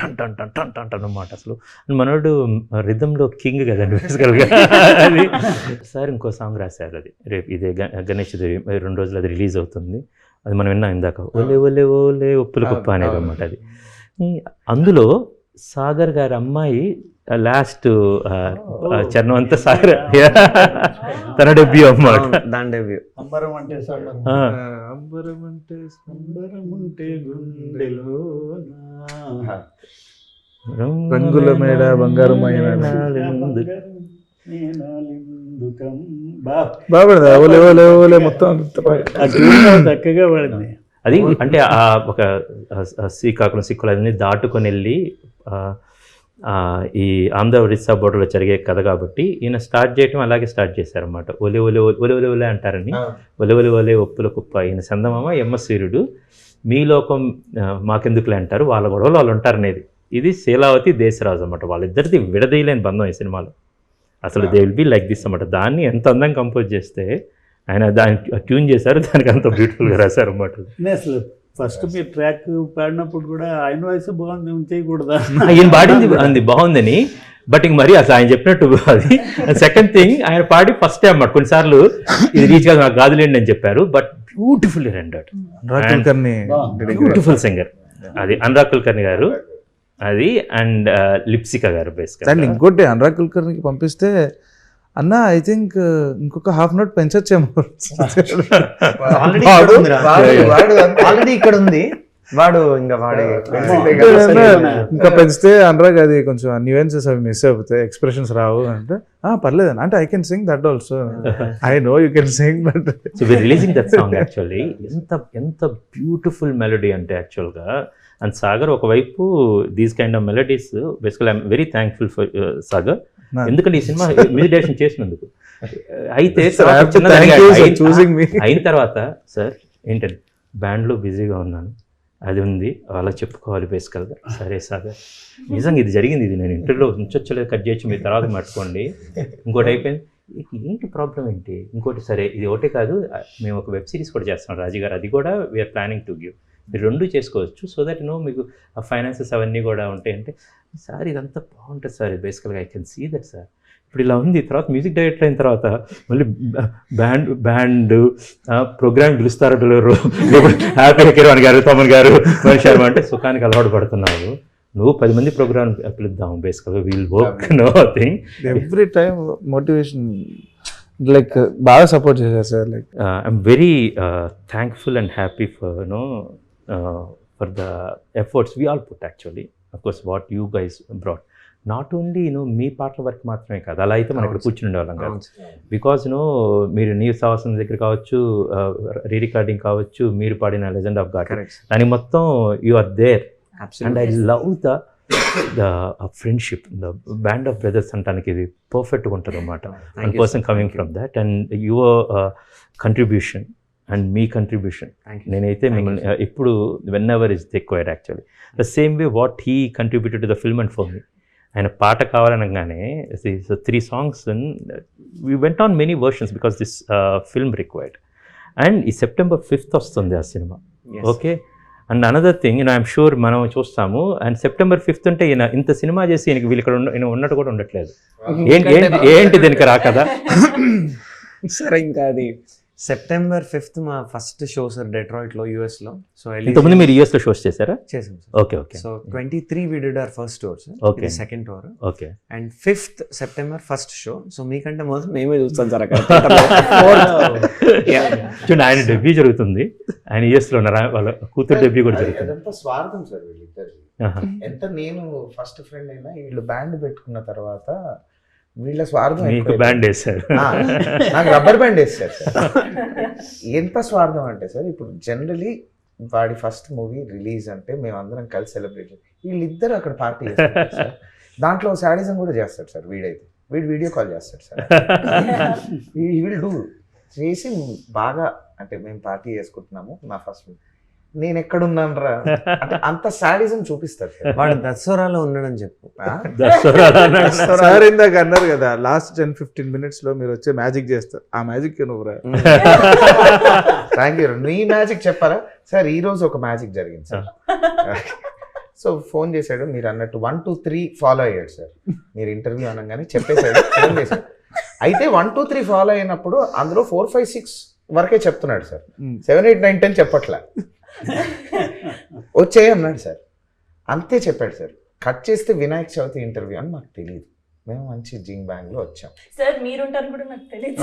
టన్ టన్ టన్ టన్ టన్ టన్ అన్నమాట అసలు. మనోడు రిధంలో కింగ్ కదండి బేసికల్గా అది సార్ ఇంకో సాంగ్ రాశారు అది. రేపు ఇదే గణేష్ రెండు రోజులు అది రిలీజ్ అవుతుంది. అది మనం విన్నాం ఇందాక. ఓలే ఓలే ఓలే ఒప్పుల కుప్ప అనేది అనమాట అది. అందులో సాగర్ గారి అమ్మాయి లాస్ట్ చరణం అంతా సాగర్. తన డెబ్యూ అన్నమాట దాని డెబ్యూ అంబరం అంటే అంబరం అంటే సంబరం ఉంటే గుండెలోన రంగుల మేడ బంగారమైన నేనాలిందుకం. బా బాగుపడదా ఓలే ఓలే ఓలే మొత్తం చక్కగా పడింది. అది అంటే ఆ ఒక శ్రీకాకుళం సిక్కులు అన్ని దాటుకొని వెళ్ళి ఈ ఆంధ్ర ఒరిస్సా బోర్డర్లో జరిగే కథ కాబట్టి ఈయన స్టార్ట్ చేయటం అలాగే స్టార్ట్ చేశారన్నమాట. ఒలే ఒలే ఒలే ఒలే అంటారని. ఒలే ఒలే ఒలే ఒప్పుల కుప్ప. ఈయన చందమామ ఎమ్మ సూర్యుడు. మీ లోకం మాకెందుకులే అంటారు. వాళ్ళ గొడవలు వాళ్ళు ఉంటారు అనేది ఇది శీలావతి దేశరాజు అనమాట వాళ్ళిద్దరిది విడదీయలేని బంధం ఈ సినిమాలో. అసలు they will be like this అనమాట దాన్ని ఎంత అందంగా కంపోజ్ చేస్తే ఆయన దాన్ని ట్యూన్ చేశారు దానికి అంత బ్యూటిఫుల్గా రాశారు అనమాట నేను అసలు ఫస్ట్ మీరు ట్రాక్ పాడినప్పుడు కూడా ఆయన వయసు బాగుంది ఉంచేయకూడదా ఈయన పాడింది అంది బాగుందని. బట్ ఇంక మరి అసలు ఆయన చెప్పినట్టు అది. సెకండ్ థింగ్ ఆయన పాడి ఫస్ట్ టైం అన్నమాట. కొన్నిసార్లు ఇది రీచ్ కాదు నాకు గాదులేండి అని చెప్పారు but beautiful dedicated. Beautiful singer అది అనురాగ్ కుల్కర్ణి గారు. అది అండ్ లిప్సికా గారు బేసిక్ అండ్ ఇంకోటి అనురాగ్ కుల్కర్నికి పంపిస్తే అన్న ఐ థింక్ ఇంకొక హాఫ్ నోట్ పెంచొచ్చేమో. ఆల్రెడీ వాడు- వాడు ఆల్రెడీ ఇక్కడ ఉంది. వాడు ఇంకా వాడి ఇంకా పెంచితే అనురాగ్ అది కొంచెం న్యూయన్సెస్ అవి మిస్ అయిపోతాయి. ఎక్స్ప్రెషన్స్ రావు అంటే ఆ పర్లేదు అంటే I can sing that also I know you can sing but so we releasing that song actually ఎంత ఎంత బ్యూటిఫుల్ మెలడీ అంటే యాక్చువల్గా అండ్ సాగర్ ఒకవైపు these kind of melodies basically I'm very thankful for Sagar ఎందుకంటే ఈ సినిమా మ్యూజిక్ డైరెక్షన్ చేసినందుకు. అయితే. అయిన- చూసింగ్ మీ అయిన తర్వాత సార్ ఏంటంటే బ్యాండ్లో బిజీగా ఉన్నాను. అది ఉంది. అలా చెప్పుకోవాలి బేసికల్గా సరే సాగర్ నిజంగా ఇది జరిగింది. ఇది నేను ఇంటర్వ్యూలో ఉంచొచ్చలేదు. కట్ చేయొచ్చు. మీరు తర్వాత పట్టుకోండి ఇంకోటి అయిపోయింది. "ఏ- ఏంటి ప్రాబ్లం ఏంటి? ఇంకోటి సరే ఇది ఒకటే కాదు. మేము ఒక వెబ్ సిరీస్ కూడా చేస్తున్నాం. రాజు గారు అది కూడా వీఆర్ ప్లానింగ్ టు గివ్ మీరు రెండు చేసుకోవచ్చు. సో దట్ నో మీకు ఆ ఫైనాన్సెస్ అవన్నీ కూడా ఉంటాయి. అంటే సార్ ఇదంతా బాగుంటుంది సార్. బేసికల్గా I can see that sir ఇప్పుడు ఇలా ఉంది. తర్వాత మ్యూజిక్ డైరెక్టర్ అయిన తర్వాత మళ్ళీ బ్యాండ్ బ్యాండ్ ప్రోగ్రామ్ పిలుస్తారో పిలవరు. హ్యాపీ కిరణ్ గారు తమన్ గారు మనిషి శర్మ అంటే సుఖానికి అలవాటు పడుతున్నావు నువ్వు పది మంది ప్రోగ్రామ్ పిలుద్దాం. బేసికల్గా we'll work no thing every time motivation like బాగా సపోర్ట్ చేశారు sir like I'm very thankful and happy for no for the efforts we all put actually of course what you guys brought not only you know మీ పాటల వరకు మాత్రమే కాదు అలా అయితే మనం ఇక్కడ కూర్చుని ఉండేవాళ్ళం కాదు. బికాజ్ నో మీరు నీ సాహసం దగ్గర కావచ్చు రీ రికార్డింగ్ కావచ్చు మీరు పాడిన లెజెండ్ ఆఫ్ గాడ్ దానికి మొత్తం you are there and I love the the friendship the band of brothers అంటానికి ఇది పర్ఫెక్ట్గా ఉంటుంది అనమాట person coming from that and your contribution and me contribution నేనైతే మిమ్మల్ని ఎప్పుడు whenever is required actually the same way what he contributed to the film and for మీ ఆయన పాట కావాలనగానే three songs we went on many versions because this film required and ఈ September fifth వస్తుంది ఆ సినిమా okay and another thing నేను I'm sure మనం చూస్తాము and September fifth అంటే ఈయన ఇంత సినిమా చేసి ఈయనకి వీళ్ళు ఇక్కడ ఉన్న- ఉన్నట్టు కూడా ఉండట్లేదు. ఏంటి ఏంటి ఏంటి దీనికి రాకదా సరే ఇంకా అది. సెప్టెంబర్ ఫిఫ్త్ మా ఫస్ట్ షో సార్ డెట్రాయిట్లో యుఎస్లో. సో ఇంతకుముందు మీరు యూఎస్లో షోస్ చేశారా? చేసాం sir okay okay so twenty three we did our first tour sir Okay. Second tour okay and fifth September first show so మీకంటే మొదలు మేమే చూస్తాం సార్ అక్కడ. చూడండి ఆయన డెబ్యూ జరుగుతుంది. ఆయన యూఎస్లో ఉన్నారు? వాళ్ళ కూతురు డెబ్యూ కూడా జరుగుతుంది. అదంతా స్వార్థం సార్ వీళ్ళిద్దరు. ఎంత నేను ఫస్ట్ ఫ్రెండ్ అయినా వీళ్ళు బ్యాండ్ పెట్టుకున్న తర్వాత వీళ్ళ స్వార్థం మీకు. బ్యాండ్ వేశారు. ఆ, నాకు రబ్బర్ బ్యాండ్ వేస్తారు సార్. ఎంత స్వార్థం అంటే సార్ ఇప్పుడు జనరలీ వాడి ఫస్ట్ మూవీ రిలీజ్ అంటే మేము అందరం కలిసి సెలబ్రేట్ వీళ్ళిద్దరు అక్కడ పార్టీ చేస్తారు సార్. దాంట్లో శాడిజం కూడా చేస్తాడు సార్ వీడైతే. వీడు వీడియో కాల్ చేస్తాడు సార్. వీల్ డూ చేసి బాగా అంటే మేము పార్టీ చేసుకుంటున్నాము నా ఫస్ట్ నేను ఎక్కడున్నాను రా అంటే అంత శాడిజం చూపిస్తారు వాడు దసరాలో ఉన్నాడని చెప్పు. సార్ ఇందాక అన్నారు కదా లాస్ట్ టెన్ ఫిఫ్టీన్ మినిట్స్లో మీరు వచ్చే మ్యాజిక్ చేస్తారు. ఆ మ్యాజిక్ నువ్వు రా థ్యాంక్ యూ నీ మ్యాజిక్ చెప్పారా? సార్ ఈ రోజు ఒక మ్యాజిక్ జరిగింది సార్. సో ఫోన్ చేశాడు. మీరు అన్నట్టు వన్ టూ త్రీ ఫాలో అయ్యాడు సార్. మీరు ఇంటర్వ్యూ అనగానే చెప్పేశాడు. ఫోన్ చేశాడు. అయితే వన్ టూ త్రీ ఫాలో అయినప్పుడు అందులో ఫోర్ ఫైవ్ సిక్స్ వరకే చెప్తున్నాడు sir. Seven eight nine ten చెప్పట్లే. వచ్చేయి అన్నాడు సార్ అంతే చెప్పాడు సార్ కట్ చేస్తే వినాయక చవితి ఇంటర్వ్యూ అని మాకు తెలియదు మేము మంచి జింగ్ బ్యాంగ్లో వచ్చాం సార్ మీరుంటారు కూడా నాకు తెలియదు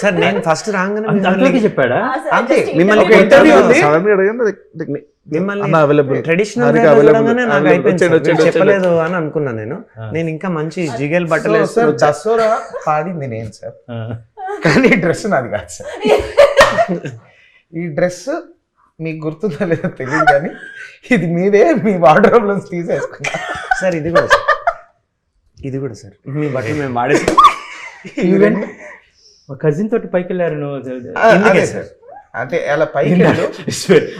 సార్ నేను ఫస్ట్ రాగానే అంతలోకి చెప్పాడా అంతే. మిమ్మల్ని ఒక interview ఉంది. మిమ్మల్ని అవైలబుల్ ట్రెడిషనల్. నాకు. అయిపోయింది చెప్పలేదు అని అనుకున్నా నేను. నేను ఇంకా మంచి జిగేల్ బట్టలు సార్. దసరా పాడింది నేను సార్. కానీ డ్రెస్ నాది కాదు సార్ ఈ డ్రెస్ మీకు గుర్తుందో లేదో తెలియదు కానీ ఇది మీదే మీ వార్డ్రోబ్లో తీసేసుకున్నా. సార్ ఇది కూడా సార్. ఇది కూడా సార్. మీ బట్టలు మేము వాడేసి ఈవెంట్ మా కజిన్ తోటి పైకి వెళ్ళారు అదే సార్. అంటే అలా పైకి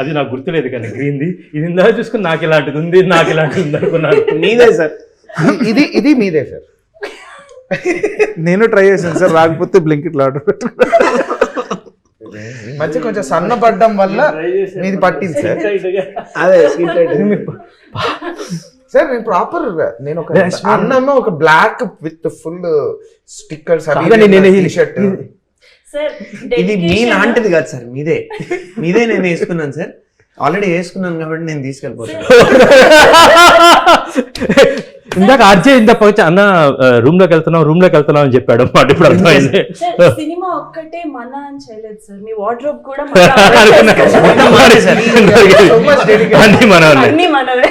అది నాకు గుర్తులేదు కానీ గ్రీన్ది ఇది ఇందా చూసుకుని నాకు ఇలాంటిది ఉంది నాకు ఇలాంటిది ఉంది అనుకున్నాను. మీదే సార్. ఇది ఇది మీదే సార్. నేను ట్రై చేశాను సార్ రాకపోతే బ్లింక్ ఇట్లా ఆర్డర్ ఈ మధ్య కొంచెం సన్నబడ్డం వల్ల మీది పట్టింది సార్ అదే సార్ నేను ప్రాపర్ నేను ఒక. అన్నమ్మ ఒక బ్లాక్ విత్ ఫుల్ స్టిక్కర్స్ నేను షర్ట్ సార్ ఇది మీ లాంటిది కాదు సార్ మీదే. మీదే నేను వేసుకున్నాను సార్ ఆల్రెడీ వేసుకున్నాను కాబట్టి నేను తీసుకెళ్ళిపోతాను. ఇందాక అర్జే ఇందాక అన్న రూమ్లోకి వెళ్తున్నాం రూమ్లోకి వెళ్తున్నాం అని చెప్పాడు మాట ఇప్పుడు అర్థమైంది. సినిమా ఒక్కటే మన అని చేయలేదు సార్ మీ వార్డ్రోబ్ కూడా. అన్ని మన వాళ్ళే. అన్ని మనవే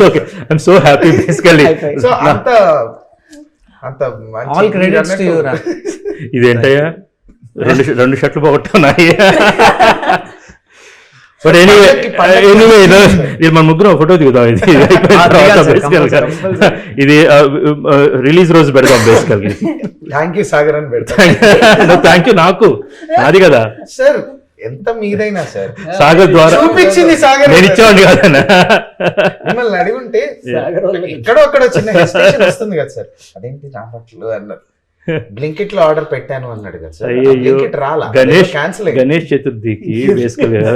okay I'm so happy basically so అంత అంత మంచి ఆల్ మీరు క్రెడిట్స్ టు అన్నట్టు- ఇదేంటయ్యా రెండు రెండు షర్ట్లు పోగొట్టున్నాయి బట్ ఎనీవే ఎనీవే ఇది మన ముగ్గురు ఫోటో దిగుదాం ఇది ఇది అయిపోయిన ఆ, తర్వాత దిగాలి సార్, basically గా. compulsory, ఇది రిలీజ్ రోజు పెడదాం బేసికల్ థ్యాంక్ యూ సాగర్ అని పెడతా. థ్యాంక్ యూ నాకు. అది కదా. సార్ ఎంత మీదైనా సార్ సాగర్ ద్వారా చూపించింది సాగర్ నేను ఇచ్చేవాడిని కాదన్నా. మిమ్మల్ని అడిగి ఉంటే ఎక్కడో అక్కడ చిన్న వస్తుంది కదా సార్ అదేంటి నా బట్టలు అన్నారు. బ్లింకెట్లో ఆర్డర్ పెట్టాను అన్నాడు కదా సార్ అయ్యయ్యో. బ్లింకెట్ రాలా? గణేష్ క్యాన్సిల్ గణేష్ చతుర్థికి బేసికల్ గా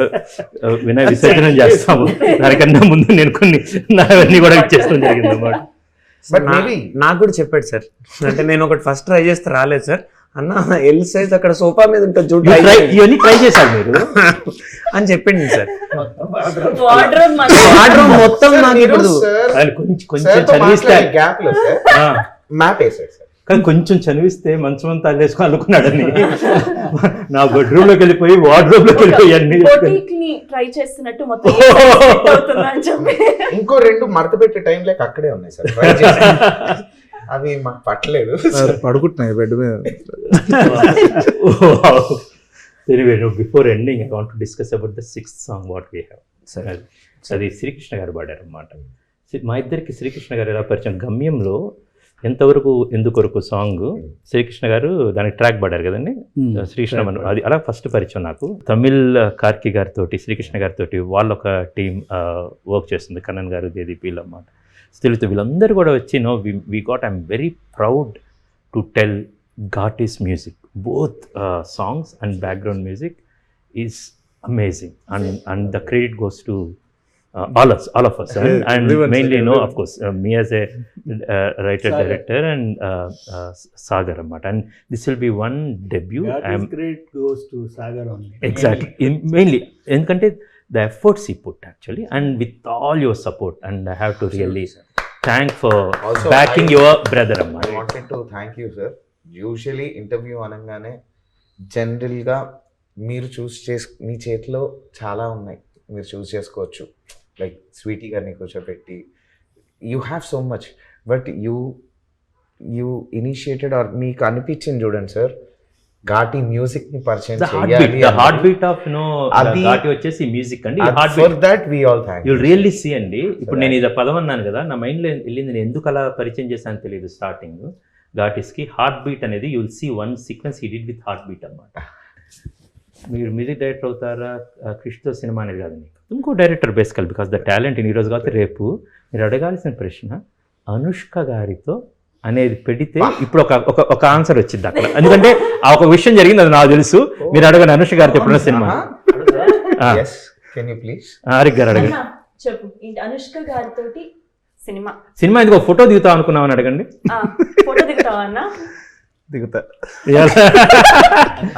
ఆ, వినాయ విసర్జన చేస్తాము. దానికన్నా ముందు నేను కొన్ని నావన్నీ కూడా ఇచ్చేస్తాం జరిగింది అన్నమాట. బట్ నా- మేబీ నాకు కూడా చెప్పాడు సార్ అంటే నేను ఒకటి ఫస్ట్ ట్రై చేస్తే రాలేదు సార్ అన్న ఎల్ సైజ్ అక్కడ సోఫా మీద ఉంటుంది చూడు. ఇవన్నీ ట్రై చేశారు మీరు? అని చెప్పింది సార్ వార్డ్రోబ్ వార్డ్రోబ్ మొత్తం నాకు ఇప్పుడు సార్ ఆయన కొంచెం చదివిస్తే గ్యాప్లో మ్యాప్ వేసాడు సార్ కానీ కొంచెం చదివిస్తే మంచం అంతా అల్లేసుకొని అనుకున్నాడని. నా బెడ్రూమ్లోకి వెళ్ళిపోయి వార్డ్రోబ్లోకి వెళ్ళిపోయి అన్ని ట్రై చేస్తున్నట్టు మొత్తం ఇంకో రెండు మడత పెట్టే టైం లేక అక్కడే ఉన్నాయి సార్. అవి మాకు పట్టలేదు పడుకుంటున్నాయి బెడ్ మీద. Anyway before ending I want discuss about the sixth song what we have అది శ్రీకృష్ణ గారు పాడారు అనమాట మా ఇద్దరికి శ్రీకృష్ణ గారు ఎలా పరిచయం? గమ్యంలో ఎంతవరకు ఎందుకొరకు సాంగ్? శ్రీకృష్ణ గారు దానికి ట్రాక్ పాడారు కదండి. శ్రీకృష్ణ మన- అది అలా ఫస్ట్ పరిచయం నాకు. తమిళ్ కార్కి గారితో శ్రీకృష్ణ గారితో వాళ్ళ ఒక టీం వర్క్ చేస్తుంది. కన్నన్ గారు జయదీప్ వీళ్ళన్నమాట తెలుగుతూ వీళ్ళందరూ కూడా వచ్చి no we got I'm very proud to tell ghat is music. Both songs and background music is amazing. And and the credit goes to all us all of us and Everyone, mainly sir, no everyone. Of course me as a writer director and Sagar అన్నమాట and this will be one debut I'm great goes to Sagar only exactly mainly ఎందుకంటే the efforts ఈ put actually and with all your support and I have to really thank for Also, backing I- your brother అమ్మా I wanted to thank you sir usually interview అనగానే జనరల్గా మీరు చూస్ చేసు మీ చేతిలో చాలా ఉన్నాయి. మీరు చూస్ చేసుకోవచ్చు. లైక్ స్వీటీ గారిని కూర్చోబెట్టి you have so much but you you initiated or మీకు అనిపించింది చూడండి సార్ ఘాటి మ్యూజిక్ని పరిచయం the heart beat of no అది- ఘాటి వచ్చేసి మ్యూజిక్ అండి. Heart for that we all thank you really see అండి. ఇప్పుడు నేను ఇది పదం అన్నాను కదా నా మైండ్లో వెళ్ళింది నేను ఎందుకు అలా పరిచయం చేశాను తెలియదు స్టార్టింగ్ ఘాటిస్కి హార్ట్ బీట్ అనేది యుల్ సీ వన్ సీక్వెన్స్ ఈ డిడ్ విత్ హార్ట్ బీట్ అన్నమాట మీరు మ్యూజిక్ డైరెక్టర్ అవుతారా? క్రిష్తో సినిమా అనేది కాదు మీకు ఇంకో director basically because the talent ఈ రోజు కాదు రేపు మీరు అడగాల్సిన ప్రశ్న అనుష్క గారితో అనేది పెడితే ఇప్పుడు ఒక ఒక ఒక ఆన్సర్ వచ్చింది అక్కడ. ఎందుకంటే ఆ ఒక విషయం జరిగింది అది నాకు తెలుసు. మీరు అడగని అనుష్క గారితో ఎప్పుడైనా సినిమా? గారు అడగండి. అన్నా, చెప్పు. ఏంటి అనుష్క గారితో సినిమా. సినిమా ఎందుకు ఫోటో దిగుతాం అనుకున్నామని అడగండి. ఆ, ఫోటో దిగుతావా అన్న? దిగుతా.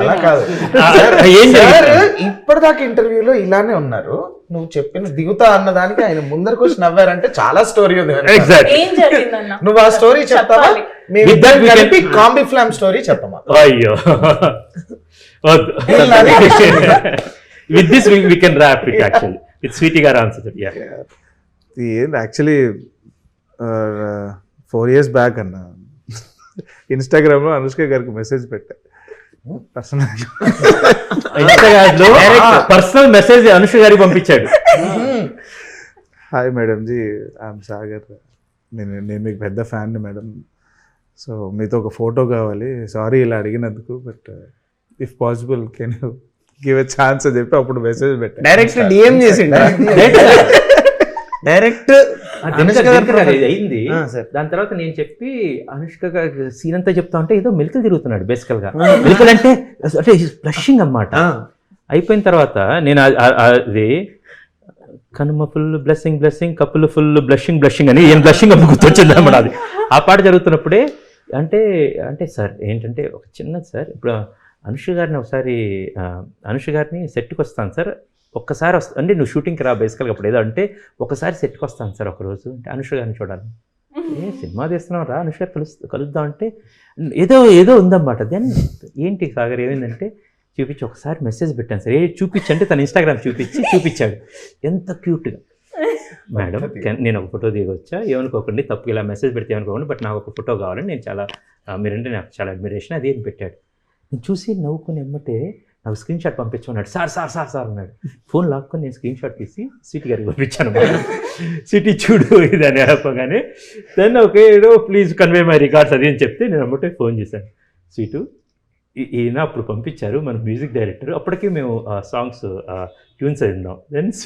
అలా కాదు? ఇప్పటిదాకా ఇంటర్వ్యూలో ఇలానే ఉన్నారు. నువ్వు చెప్పిన దిగుతా అన్న దానికి ఆయన ముందరకు వచ్చి నవ్వారంటే చాలా స్టోరీ ఉంది నువ్వు ఆ స్టోరీ చెప్తావా? కలిపి కాంబీ ఫ్లామ్ స్టోరీ చెప్పమా అయ్యో. With this we can wrap it actually with Sweety garu answer yeah ఏంటి యాక్చువల్లీ ఫోర్ ఇయర్స్ బ్యాక్ అన్న. ఇన్స్టాగ్రామ్లో అనుష్క గారికి మెసేజ్ పెట్టా. పర్సనల్ ఇన్స్టాగ్రామ్లో పర్సనల్ మెసేజ్ అనుష గారికి పంపించాడు. Hi madam ji I'm Sagar నేను నేను మీకు పెద్ద ఫ్యాన్ మేడం సో మీతో ఒక ఫోటో కావాలి. సారీ ఇలా అడిగినందుకు but if possible can you give a chance అని చెప్పి అప్పుడు మెసేజ్ పెట్టా. డైరెక్ట్ డిఎం చేసిండు? డైరెక్ట్ అనుష్క గారి. అయింది. దాని తర్వాత నేను చెప్పి అనుష్క సీన్ అంతా చెప్తా ఉంటే ఏదో మెలికలు తిరుగుతున్నాడు బేసికల్గా. మెలికలు అంటే అంటే బ్లషింగ్ అన్నమాట. అయిపోయిన తర్వాత నేను అది కనుమ ఫుల్ బ్లెస్సింగ్ బ్లెస్సింగ్ కప్పులు ఫుల్ బ్లషింగ్ బ్లషింగ్ అని ఏం బ్లషింగ్ అని గుర్తొచ్చింది అన్నమాట అది. ఆ పాట జరుగుతున్నప్పుడే అంటే అంటే సార్ ఏంటంటే ఒక చిన్నది సార్ ఇప్పుడు అనుష గారిని ఒకసారి అనుష గారిని సెట్కి వస్తాను సార్. ఒక్కసారి వస్తా అంటే నువ్వు షూటింగ్కి రా బేసికల్గా అప్పుడు ఏదో అంటే ఒకసారి సెట్కి వస్తాను సార్ ఒకరోజు అంటే అనుష గారిని చూడాలి. ఏ సినిమా తీస్తున్నాం రా అనుష గారు కలుస్తా కలుద్దాం అంటే ఏదో ఏదో ఉందన్నమాట. దెన్ ఏంటి సాగర్ ఏమైందంటే చూపించి ఒకసారి మెసేజ్ పెట్టాను సార్. ఏ చూపించంటే తన ఇన్స్టాగ్రామ్ చూపించి చూపించాడు. ఎంత క్యూట్గా మేడం నేను ఒక ఫోటో దిగొచ్చా? ఏమనుకోకండి తప్పు ఇలా మెసేజ్ పెడితే ఏమనుకోకండి బట్ నాకు ఒక ఫోటో కావాలని నేను చాలా మీరంటే నాకు చాలా అడ్మిరేషన్ అది ఏం పెట్టాడు. నేను చూసి నవ్వుకుని ఎమ్మటే నాకు స్క్రీన్ షాట్ పంపించమన్నాడు. సార్ సార్ సార్ సార్ అన్నాడు. ఫోన్ లాక్కొని నేను స్క్రీన్ షాట్ తీసి సిటీ గారికి పంపించాను సిటీ చూడు ఇది అని చెప్పగానే దెన్ ఓకే ఏదో ప్లీజ్ కన్వే మై రికార్డ్స్ అది అని చెప్తే నేను అమ్మటే ఫోన్ చేశాను. సీటు ఈ- ఈయన అప్పుడు పంపించారు మన మ్యూజిక్ డైరెక్టర్ అప్పటికే మేము సాంగ్స్ ట్యూన్స్ అయిందాం దెన్